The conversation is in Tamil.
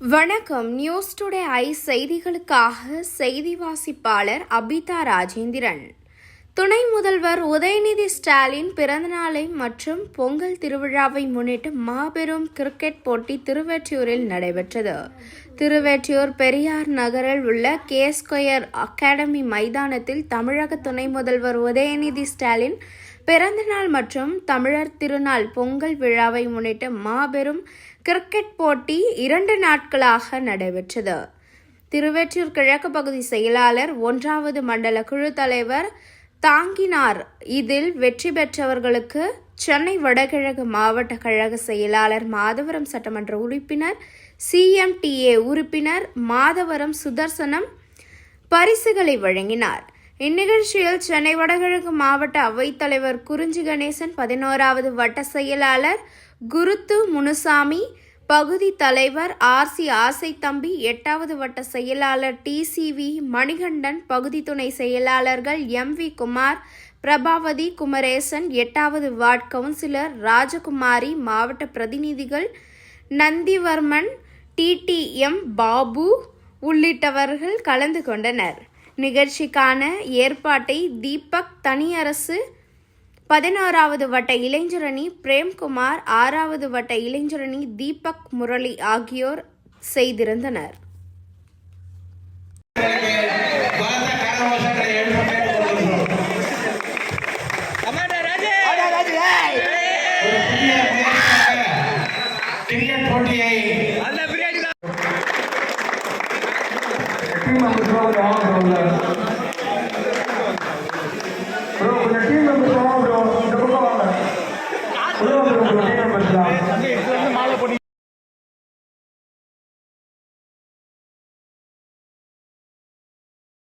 வணக்கம். நியூஸ் டுடே ஐ செய்திகளுக்காக செய்தி வாசிப்பாளர் அபிதா ராஜேந்திரன். துணை முதல்வர் உதயநிதி ஸ்டாலின் பிறந்தநாளை மற்றும் பொங்கல் திருவிழாவை முன்னிட்டு மாபெரும் கிரிக்கெட் போட்டி திருவெற்றியூரில் நடைபெற்றது. திருவெற்றியூர் பெரியார் நகரில் உள்ள கே ஸ்கொயர் அகாடமி மைதானத்தில் தமிழக துணை முதல்வர் உதயநிதி ஸ்டாலின் பிறந்தநாள் மற்றும் தமிழர் திருநாள் பொங்கல் விழாவை முன்னிட்டு மாபெரும் கிரிக்கெட் போட்டி இரண்டு நாட்களாக நடைபெற்றது. திருவெற்றூர் கிழக்கு பகுதி செயலாளர் ஒன்றாவது மண்டல குழு தலைவர் தாங்கினார். இதில் வெற்றி பெற்றவர்களுக்கு சென்னை வடகிழக்கு மாவட்ட கழக செயலாளர் மாதவரம் சட்டமன்ற உறுப்பினர் சிஎம்டிஏ உறுப்பினர் மாதவரம் சுதர்சனம் பரிசுகளை வழங்கினார். இந்நிகழ்ச்சியில் சென்னை வடகிழக்கு மாவட்ட அவைத்தலைவர் குறிஞ்சி கணேசன் பதினோராவது வட்ட செயலாளர் குருத்து முனுசாமி பகுதி தலைவர் ஆர் சி ஆசை தம்பி எட்டாவது வட்ட செயலாளர் டிசிவி மணிகண்டன் பகுதி துணை செயலாளர்கள் எம் வி குமார் பிரபாவதி குமரேசன் எட்டாவது வார்டு கவுன்சிலர் ராஜகுமாரி மாவட்ட பிரதிநிதிகள் நந்திவர்மன் டிடிஎம் பாபு உள்ளிட்டவர்கள் கலந்து கொண்டனர். நிகழ்ச்சிக்கான ஏற்பாட்டை தீபக் தனியரசு பதினாறாவது வட்ட இளைஞரணி பிரேம்குமார் ஆறாவது வட்ட இளைஞரணி தீபக் முரளி ஆகியோர் செய்திருந்தனர். போட்டியை டீம் மெம்பர்ஸ் வாங்க ப்ரோ ப்ரோ கொஞ்சம் டீம் மெம்பர்ஸ் வாங்க ப்ரோ இந்த பக்கம் வாங்க ப்ரோ ப்ரோ டீம் மெம்பர்ஸ் தான்